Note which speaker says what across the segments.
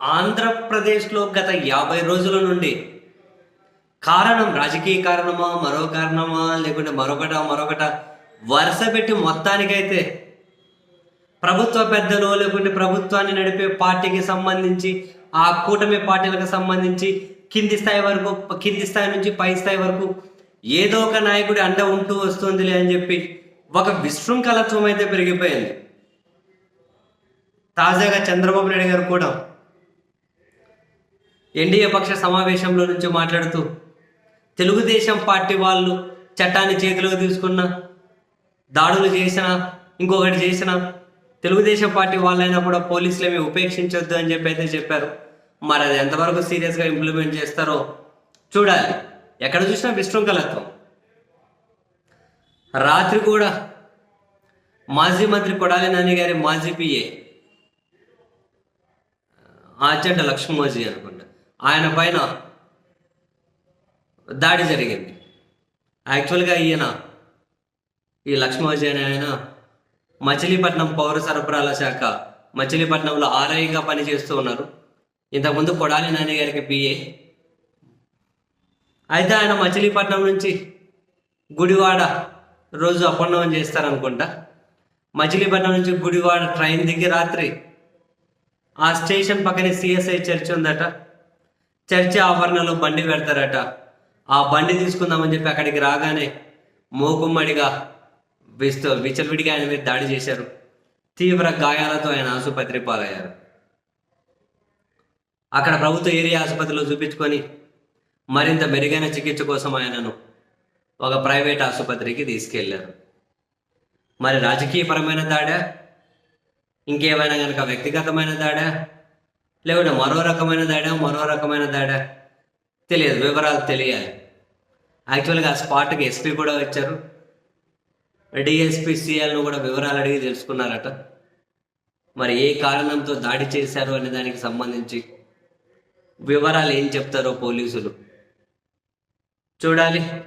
Speaker 1: ఆంధ్రప్రదేశ్లో గత యాభై రోజుల నుండి కారణం రాజకీయ కారణమా మరో కారణమా లేకుంటే మరొకట మరొకట వరుస పెట్టి మొత్తానికైతే ప్రభుత్వ పెద్దలు లేకుంటే ప్రభుత్వాన్ని నడిపే పార్టీకి సంబంధించి ఆ కూటమి పార్టీలకు సంబంధించి కింది స్థాయి వరకు కింది స్థాయి నుంచి పై స్థాయి వరకు ఏదో ఒక నాయకుడి అండ ఉంటూ వస్తుందిలే అని చెప్పి ఒక విశృంఖలత్వం అయితే పెరిగిపోయింది. తాజాగా చంద్రబాబు నాయుడు గారు కూడా ఎన్డీఏ పక్ష సమావేశంలో నుంచి మాట్లాడుతూ తెలుగుదేశం పార్టీ వాళ్ళు చట్టాన్ని చేతిలోకి తీసుకున్న దాడులు చేసిన ఇంకొకటి చేసిన తెలుగుదేశం పార్టీ వాళ్ళైనా కూడా పోలీసులు ఏమి ఉపేక్షించొద్దు అని చెప్పి అయితే చెప్పారు. మరి అది ఎంతవరకు సీరియస్గా ఇంప్లిమెంట్ చేస్తారో చూడాలి. ఎక్కడ చూసినా విశృంఖలత్వం. రాత్రి కూడా మాజీ మంత్రి కొడాలి నాని గారి మాజీ పిఏ ఆచంట లక్ష్మోజీ అనుకుంటా. ఆయన పైన దాడి జరిగింది. యాక్చువల్గా ఈయన ఈ లక్ష్మోజీ అనే ఆయన మచిలీపట్నం పౌర సరఫరాల శాఖ మచిలీపట్నంలో ఆర్ఐగా పనిచేస్తూ ఉన్నారు. ఇంతకుముందు కొడాలి నాని గారికి పిఏ అయితే ఆయన మచిలీపట్నం నుంచి గుడివాడ రోజు అప్ చేస్తారనుకుంటా. మచిలీపట్నం నుంచి గుడివాడ ట్రైన్ దిగి రాత్రి ఆ స్టేషన్ పక్కనే సిఎస్ఐ చర్చ్ ఉందట. చర్చి ఆవరణలో బండి పెడతారట. ఆ బండి తీసుకుందామని చెప్పి అక్కడికి రాగానే మోకుమ్మడిగా విస్తూ విచలవిడిగా ఆయన మీద దాడి చేశారు. తీవ్ర గాయాలతో ఆయన ఆసుపత్రి పాలయ్యారు. అక్కడ ప్రభుత్వ ఏరియా ఆసుపత్రిలో చూపించుకొని మరింత మెరుగైన చికిత్స కోసం ఆయనను ఒక ప్రైవేట్ ఆసుపత్రికి తీసుకెళ్ళారు. మరి రాజకీయపరమైన దాడా? ఇంకేమైనా కనుక వ్యక్తిగతమైన దాడా? లేకుంటే మరో రకమైన దాడా మరో రకమైన దాడా? తెలియదు వివరాలు తెలియాలి. యాక్చువల్గా ఆ స్పాట్కి ఎస్పీ కూడా వచ్చారు. డిఎస్పీ సిఎల్ను కూడా వివరాలు అడిగి తెలుసుకున్నారట. మరి ఏ కారణంతో దాడి చేశారు అనే దానికి సంబంధించి వివరాలు ఏం చెప్తారో పోలీసులు? చూడాలి.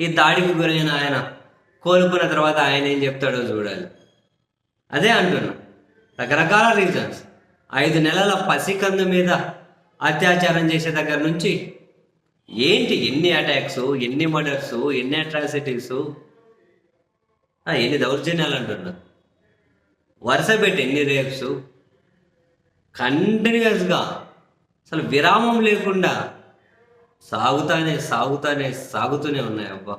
Speaker 1: ఈ దాడికి గురైన ఆయన కోలుకున్న తర్వాత ఆయన ఏం చెప్తాడో చూడాలి. అదే అంటున్నా. రకరకాల రీజన్స్ ఐదు నెలల పసికందు మీద అత్యాచారం చేసే దగ్గర నుంచి ఏంటి ఎన్ని అటాక్స్ ఎన్ని మర్డర్స్ ఎన్ని అట్రాసిటీస్? ఎన్ని దౌర్జన్యాలు అంటున్నారు వరుస పెట్టి ఎన్ని రేప్స్? కంటిన్యూస్గా అసలు విరామం లేకుండా సాగుతానే సాగుతానే సాగుతూనే ఉన్నాయి అబ్బా.